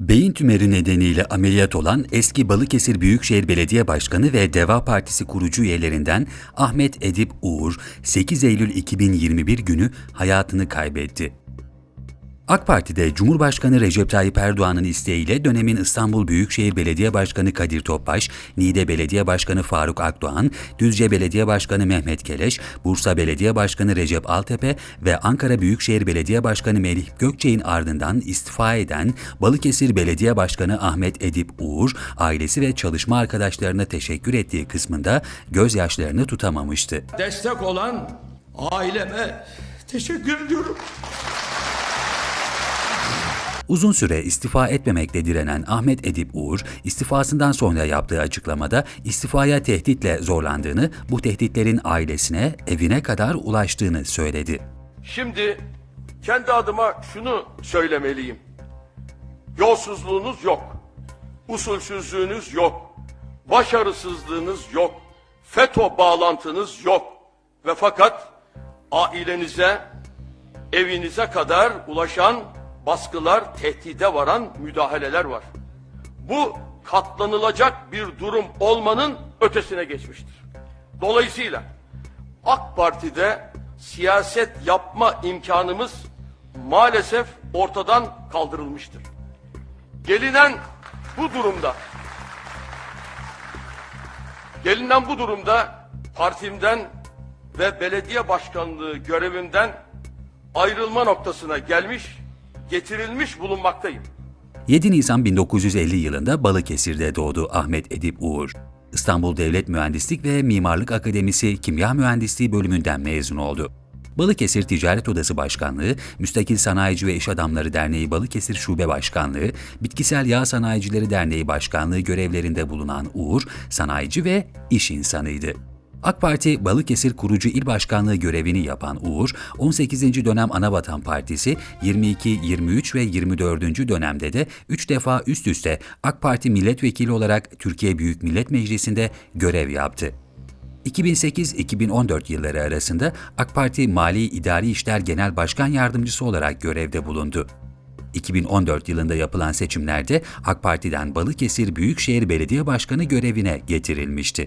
Beyin tümörü nedeniyle ameliyat olan eski Balıkesir Büyükşehir Belediye Başkanı ve Deva Partisi kurucu üyelerinden Ahmet Edip Uğur 8 Eylül 2021 günü hayatını kaybetti. AK Parti'de Cumhurbaşkanı Recep Tayyip Erdoğan'ın isteğiyle dönemin İstanbul Büyükşehir Belediye Başkanı Kadir Topbaş, Niğde Belediye Başkanı Faruk Akdoğan, Düzce Belediye Başkanı Mehmet Keleş, Bursa Belediye Başkanı Recep Altepe ve Ankara Büyükşehir Belediye Başkanı Melih Gökçe'nin ardından istifa eden Balıkesir Belediye Başkanı Ahmet Edip Uğur, ailesi ve çalışma arkadaşlarına teşekkür ettiği kısmında gözyaşlarını tutamamıştı. destek olan aileme teşekkür ediyorum. Uzun süre istifa etmemekle direnen Ahmet Edip Uğur, istifasından sonra yaptığı açıklamada istifaya tehditle zorlandığını, bu tehditlerin ailesine, evine kadar ulaştığını söyledi. Şimdi kendi adıma şunu söylemeliyim. Yolsuzluğunuz yok. Usulsüzlüğünüz yok. Başarısızlığınız yok. FETÖ bağlantınız yok. Ve fakat ailenize, evinize kadar ulaşan baskılar, tehdide varan müdahaleler var. Bu katlanılacak bir durum olmanın ötesine geçmiştir. Dolayısıyla AK Parti'de siyaset yapma imkanımız maalesef ortadan kaldırılmıştır. Gelinen bu durumda gelinen bu durumda partimden ve belediye başkanlığı görevimden ayrılma noktasına gelmiş, getirilmiş bulunmaktayım. 7 Nisan 1950 yılında Balıkesir'de doğdu Ahmet Edip Uğur. İstanbul Devlet Mühendislik ve Mimarlık Akademisi Kimya Mühendisliği bölümünden mezun oldu. Balıkesir Ticaret Odası Başkanlığı, Müstakil Sanayici ve İş Adamları Derneği Balıkesir Şube Başkanlığı, Bitkisel Yağ Sanayicileri Derneği Başkanlığı görevlerinde bulunan Uğur, sanayici ve iş insanıydı. AK Parti Balıkesir Kurucu İl Başkanlığı görevini yapan Uğur, 18. dönem Anavatan Partisi 22, 23 ve 24. dönemde de 3 defa üst üste AK Parti milletvekili olarak Türkiye Büyük Millet Meclisi'nde görev yaptı. 2008-2014 yılları arasında AK Parti Mali İdari İşler Genel Başkan Yardımcısı olarak görevde bulundu. 2014 yılında yapılan seçimlerde AK Parti'den Balıkesir Büyükşehir Belediye Başkanı görevine getirilmişti.